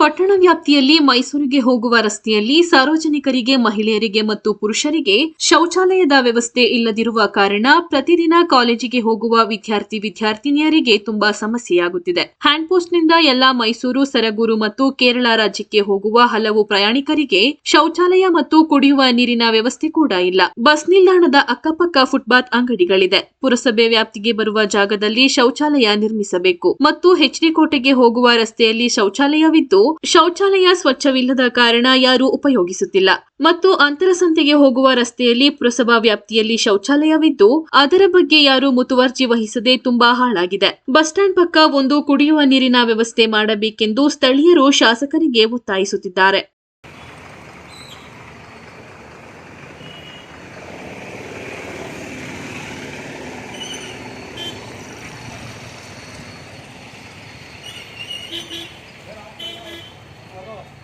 ಪಟ್ಟಣ ವ್ಯಾಪ್ತಿಯಲ್ಲಿ ಮೈಸೂರಿಗೆ ಹೋಗುವ ರಸ್ತೆಯಲ್ಲಿ ಸಾರ್ವಜನಿಕರಿಗೆ, ಮಹಿಳೆಯರಿಗೆ ಮತ್ತು ಪುರುಷರಿಗೆ ಶೌಚಾಲಯದ ವ್ಯವಸ್ಥೆ ಇಲ್ಲದಿರುವ ಕಾರಣ ಪ್ರತಿದಿನ ಕಾಲೇಜಿಗೆ ಹೋಗುವ ವಿದ್ಯಾರ್ಥಿ, ವಿದ್ಯಾರ್ಥಿನಿಯರಿಗೆ ತುಂಬಾ ಸಮಸ್ಯೆಯಾಗುತ್ತಿದೆ. ಹ್ಯಾಂಡ್ ಪೋಸ್ಟ್ನಿಂದ ಎಲ್ಲಾ ಮೈಸೂರು, ಸರಗೂರು ಮತ್ತು ಕೇರಳ ರಾಜ್ಯಕ್ಕೆ ಹೋಗುವ ಹಲವು ಪ್ರಯಾಣಿಕರಿಗೆ ಶೌಚಾಲಯ ಮತ್ತು ಕುಡಿಯುವ ನೀರಿನ ವ್ಯವಸ್ಥೆ ಕೂಡ ಇಲ್ಲ. ಬಸ್ ನಿಲ್ದಾಣದ ಅಕ್ಕಪಕ್ಕ ಫುಟ್ಪಾತ್ ಅಂಗಡಿಗಳಿದೆ. ಪುರಸಭೆ ವ್ಯಾಪ್ತಿಗೆ ಬರುವ ಜಾಗದಲ್ಲಿ ಶೌಚಾಲಯ ನಿರ್ಮಿಸಬೇಕು ಮತ್ತು ಎಚ್ಡಿ ಕೋಟೆಗೆ ಹೋಗುವ ರಸ್ತೆಯಲ್ಲಿ ಶೌಚಾಲಯವಿದ್ದು ಶೌಚಾಲಯ ಸ್ವಚ್ಛವಿಲ್ಲದ ಕಾರಣ ಯಾರೂ ಉಪಯೋಗಿಸುತ್ತಿಲ್ಲ. ಮತ್ತು ಅಂತರಸಂತೆಗೆ ಹೋಗುವ ರಸ್ತೆಯಲ್ಲಿ ಪುರಸಭಾ ವ್ಯಾಪ್ತಿಯಲ್ಲಿ ಶೌಚಾಲಯವಿದ್ದು, ಅದರ ಬಗ್ಗೆ ಯಾರೂ ಮುತುವರ್ಜಿ ವಹಿಸದೆ ತುಂಬಾ ಹಾಳಾಗಿದೆ. ಬಸ್ ಸ್ಟ್ಯಾಂಡ್ ಪಕ್ಕ ಒಂದು ಕುಡಿಯುವ ನೀರಿನ ವ್ಯವಸ್ಥೆ ಮಾಡಬೇಕೆಂದು ಸ್ಥಳೀಯರು ಶಾಸಕರಿಗೆ ಒತ್ತಾಯಿಸುತ್ತಿದ್ದಾರೆ. Vamos.